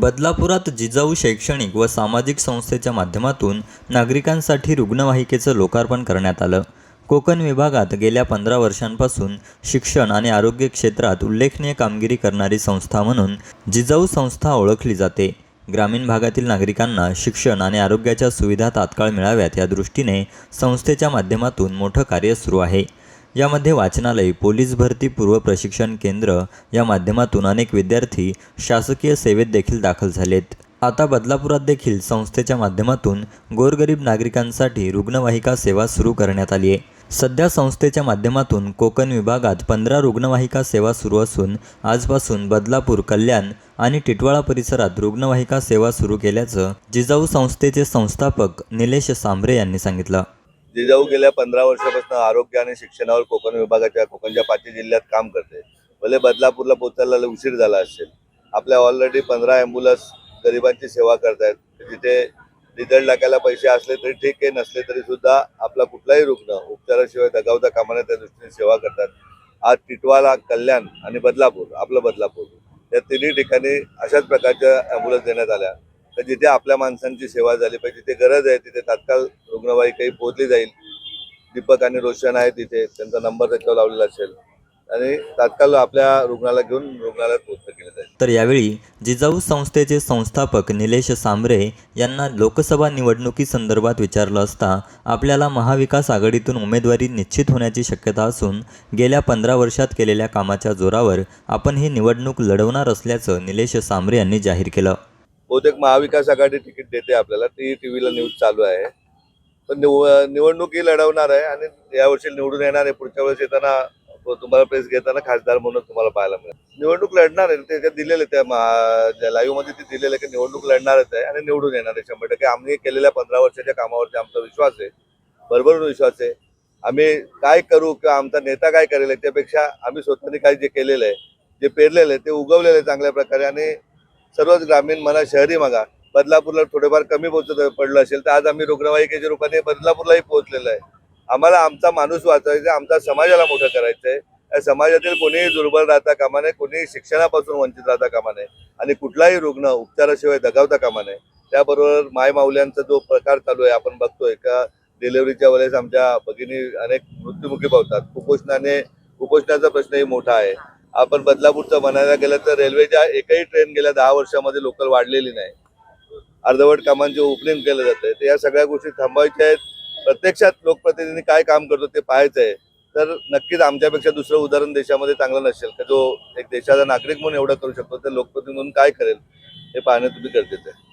बदलापुरात जिजाऊ शैक्षणिक व सामाजिक संस्थेच्या माध्यमातून नागरिकांसाठी रुग्णवाहिकेचं लोकार्पण करण्यात आलं. कोकण विभागात गेल्या पंधरा वर्षांपासून शिक्षण आणि आरोग्य क्षेत्रात उल्लेखनीय कामगिरी करणारी संस्था म्हणून जिजाऊ संस्था ओळखली जाते. ग्रामीण भागातील नागरिकांना शिक्षण आणि आरोग्याच्या सुविधा तात्काळ मिळाव्यात या दृष्टीने संस्थेच्या माध्यमातून मोठं कार्य सुरू आहे. यामध्ये वाचनालय पोलीस भरती पूर्व प्रशिक्षण केंद्र या माध्यमातून अनेक विद्यार्थी शासकीय सेवेत देखील दाखल झालेत. आता बदलापुरात देखील संस्थेच्या माध्यमातून गोरगरीब नागरिकांसाठी रुग्णवाहिका सेवा सुरू करण्यात आली आहे. सध्या संस्थेच्या माध्यमातून कोकण विभागात पंधरा रुग्णवाहिका सेवा सुरू असून आजपासून बदलापूर कल्याण आणि टिटवाळा परिसरात रुग्णवाहिका सेवा सुरू केल्याचं जिजाऊ संस्थेचे संस्थापक निलेश सांभरे यांनी सांगितलं. जिजाऊ गेल्या पंधरा वर्षापासून आरोग्य आणि शिक्षणावर कोकण विभागाच्या कोकणच्या पाचही जिल्ह्यात काम करते. भले बदलापूरला पोचायला उशीर झाला असेल. आपल्या ऑलरेडी पंधरा ॲम्ब्युलन्स गरिबांची सेवा करतायत. जिथे डिझेल टाकायला पैसे असले तरी ठीक आहे नसले तरी सुद्धा आपला कुठलाही रुग्ण उपचाराशिवाय दगावता कामाने त्या दृष्टीने सेवा करतात. आज टिटवाला कल्याण आणि बदलापूर आपलं बदलापूर. या तिन्ही ठिकाणी अशाच प्रकारच्या ॲम्ब्युलन्स देण्यात आल्या. तर जिथे आपल्या माणसांची सेवा झाली पाहिजे जिथे गरज आहे तिथे तात्काळ रुग्णवाहिकाही पोहोचली जाईल. दीपक आणि रोशन आहे तिथे त्यांचा नंबर त्याच्यावर लावलेला असेल. आणि तात्काळ आपल्या रुग्णाला घेऊन रुग्णालयात पोहोचलं केलं जाईल. तर यावेळी जिजाऊ संस्थेचे संस्थापक निलेश सांबरे यांना लोकसभा निवडणुकी संदर्भात विचारलं असता आपल्याला महाविकास आघाडीतून उमेदवारी निश्चित होण्याची शक्यता असून गेल्या पंधरा वर्षात केलेल्या कामाच्या जोरावर आपण ही निवडणूक लढवणार असल्याचं निलेश सांबरे यांनी जाहीर केलं. बहुतेक महाविकास आघाडी तिकीट देते आपल्याला. ती टी व्हीला न्यूज चालू आहे. पण निव निवडणुकी लढवणार आहे आणि यावर्षी निवडून येणार आहे. पुढच्या वेळेस येताना तुम्हाला प्रेस घेताना खासदार म्हणून तुम्हाला पाहायला मिळेल. निवडणूक लढणार आहे. त्याच्यात दिलेले त्या लाईव्हमध्ये ते दिलेलं की निवडणूक लढणारच आहे आणि निवडून येणार आहे शंभर टक्के. आम्ही केलेल्या पंधरा वर्षाच्या कामावरती आमचा विश्वास आहे. भरभरून विश्वास आहे. आम्ही काय करू किंवा आमचा नेता काय करेल त्यापेक्षा आम्ही स्वतःने काय जे केलेलं आहे जे पेरलेलं आहे ते उगवलेलं आहे चांगल्या प्रकारे आणि सर्वच ग्रामीण म्हणा शहरी मागा बदलापूरला थोडेफार कमी पोहोचत पडलं असेल तर आज आम्ही रुग्णवाहिकेच्या रूपाने बदलापूरलाही पोहोचलेलं आहे. आम्हाला आमचा माणूस वाचवायचा आमचा समाजाला मोठं करायचं आहे. या समाजातील कोणीही दुर्बल राहता कामा नये कोणीही शिक्षणापासून वंचित राहता कामा नये. आणि कुठलाही रुग्ण उपचाराशिवाय दगावता कामा नये. त्याबरोबर माय माऊल्यांचा जो प्रकार चालू आहे आपण बघतोय का डिलिव्हरीच्या वेळेस आमच्या भगिनी अनेक मृत्युमुखी पावतात. कुपोषणाने कुपोषणाचा प्रश्नही मोठा आहे. आपण बदलापूरचं म्हणायला गेलं तर रेल्वेच्या एकही ट्रेन गेल्या दहा वर्षामध्ये लोकल वाढलेली नाही. अर्धवट कामांचे ओपनिंग केलं जातं तर या सगळ्या गोष्टी थांबवायच्या आहेत. प्रत्यक्षात लोकप्रतिनिधी काय काम करतो ते पाहायचं आहे. तर नक्कीच आमच्यापेक्षा दुसरं उदाहरण देशामध्ये चांगलं नसेल. का जो एक देशाचा नागरिक म्हणून एवढं करू शकतो तर लोकप्रतिनिधी म्हणून काय करेल हे पाहणं तुम्ही गरजेचं आहे.